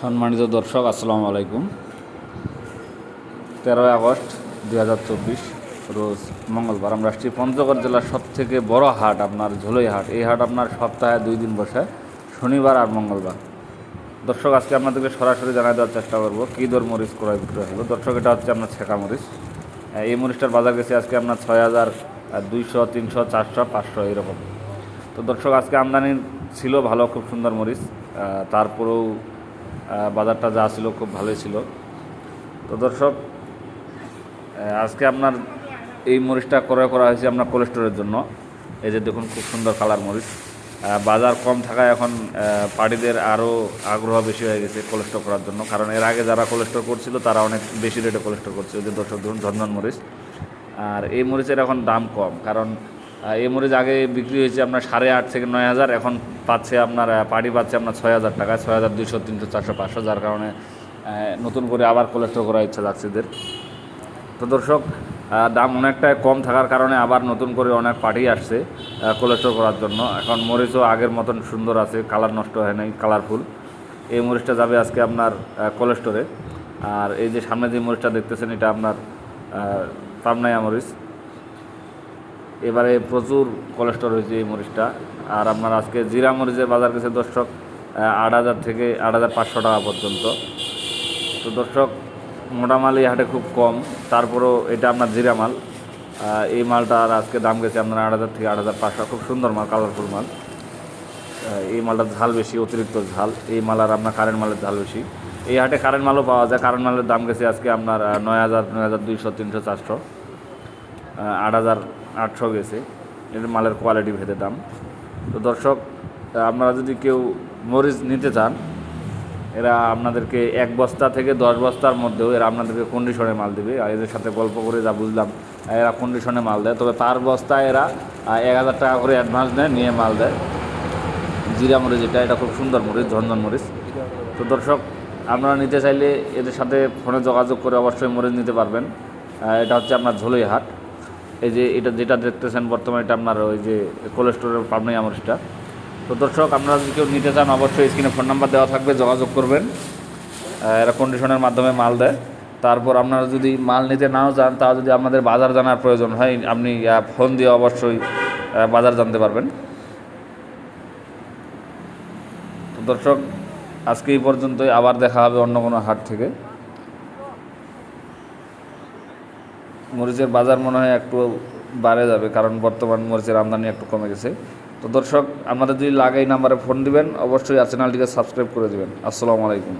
সম্মানিত দর্শক, আসসালামু আলাইকুম। তেরোই আগস্ট দুই হাজার চব্বিশ, রোজ মঙ্গলবার। আমরা আসছি পঞ্চগড় জেলার সব থেকে বড় হাট আপনার ঝোলই হাট। এই হাট আপনার সপ্তাহে দুই দিন বসে, শনিবার আর মঙ্গলবার। দর্শক, আজকে আপনাদেরকে সরাসরি জানাই দেওয়ার চেষ্টা করব, কী দর মরিচ ক্রয় বিক্রয় হলো? দর্শক, এটা হচ্ছে আপনার ছেঁকা মরিচ। এই মরিচটার বাজার গেছে আজকে আপনার ছয় হাজার দুইশো, তিনশো, চারশো, পাঁচশো, এরকম। তো দর্শক, আজকে আমদানি ছিল ভালো, খুব সুন্দর মরিচ। তারপরেও বাজারটা যা ছিল খুব ভালোই ছিল। তো দর্শক আজকে আপনার এই মরিচটা ক্রয় করা হয়েছে আপনার কোলেস্টোরের জন্য। এই যে দেখুন, খুব সুন্দর কালার মরিচ। বাজার কম থাকায় এখন পার্টিদের আরও আগ্রহ বেশি হয়ে গেছে কোলেস্টোর করার জন্য। কারণ এর আগে যারা কোলেস্টোর করছিল, তারা অনেক বেশি রেটে কোলেস্টোর করছে ওই যে দর্শক, ধরুন, ঝনঝন মরিচ। আর এই মরিচের এখন দাম কম। কারণ মরিচ আগে বিক্রি হয়েছে আপনার সাড়ে আট থেকে নয় হাজার এখন পাচ্ছে আপনার পার্টি পাচ্ছে আপনার ছয় হাজার টাকা ছয় হাজার দুইশো তিনশো চারশো পাঁচশো যার কারণে নতুন করে আবার কোলেস্ট্রল করার ইচ্ছা যাচ্ছেদের তো দর্শক দাম অনেকটাই কম থাকার কারণে আবার নতুন করে অনেক পার্টি আসছে কোলেস্ট্রল করার জন্য। এখন মরিচও আগের মতন সুন্দর আছে কালার নষ্ট হয় নাই কালারফুল এই মরিচটা যাবে আজকে আপনার কোলেস্টোরে আর এই যে সামনে যে মরিচটা দেখতেছেন এটা আপনার আহ, পাবনাইয়া মরিচ। এবারে প্রচুর কোলেস্টোর হয়েছে এই মরিচটা। আর আপনার আজকে জিরা মরিচের বাজার গেছে দর্শক আট হাজার থেকে আট হাজার পাঁচশো টাকা পর্যন্ত। তো দর্শক মোটা মাল এই হাটে খুব কম, তারপরেও এটা আপনার জিরা মাল। এই মালটার আজকে দাম গেছে আপনার আট হাজার থেকে আট হাজার পাঁচশো, খুব সুন্দর মাল কালারফুল মাল। এই মালটার ঝাল বেশি, অতিরিক্ত ঝাল। এই মাল আর আপনার কারেন্ট মালের ঝাল বেশি। এই হাটে কারেন্ট মালও পাওয়া যায়। কারেন্ট মালের দাম গেছে আজকে আপনার নয় হাজার নয় হাজার দুইশো, তিনশো, চারশো। আট হাজার আটশো গেছে। এর মালের কোয়ালিটি ভেদে দাম। তো দর্শক, আপনারা যদি কেউ মরিচ নিতে চান, এরা আপনাদেরকে এক বস্তা থেকে দশ বস্তার মধ্যেও এরা আপনাদেরকে কন্ডিশনে মাল দেবে। আর এদের সাথে গল্প করে যা বুঝলাম, এরা কন্ডিশনে মাল দেয়। তবে পার বস্তায় এরা এক হাজার টাকা করে অ্যাডভান্স নেয়, নিয়ে মাল দেয়। জিরা মরিচ এটা এটা খুব সুন্দর মরিচ ঝঞ্ঝন মরিচ। তো দর্শক, আপনারা নিতে চাইলে এদের সাথে ফোনে যোগাযোগ করে অবশ্যই মরিচ নিতে পারবেন। এটা হচ্ছে আপনার ঝোলই হাট। এই যে এটা যেটা দেখতেছেন বর্তমানে এটা আপনার ওই যে কোলেস্টোরের পাবনাই মরিচটা তো দর্শক, আপনারা যদি কেউ নিতে চান, অবশ্যই স্ক্রিনে ফোন নাম্বার দেওয়া থাকবে, যোগাযোগ করবেন। এরা কন্ডিশনের মাধ্যমে মাল দেয়। তারপর আপনারা যদি মাল নিতে নাও চান তা যদি আপনাদের বাজার জানার প্রয়োজন হয়, আপনি ফোন দিয়ে অবশ্যই বাজার জানতে পারবেন। তো দর্শক, আজকে এই পর্যন্তই। আবার দেখা হবে অন্য কোনো হাট থেকে। মরিচের বাজার মনে হয় একটু বাড়ে যাবে, কারণ বর্তমান মরিচের আমদানি একটু কমে গেছে। তো দর্শক, আমাদের যদি লাগে এই নাম্বারে ফোন দিবেন, অবশ্যই আর চ্যানেলটিকে সাবস্ক্রাইব করে দেবেন। আসসালামু আলাইকুম।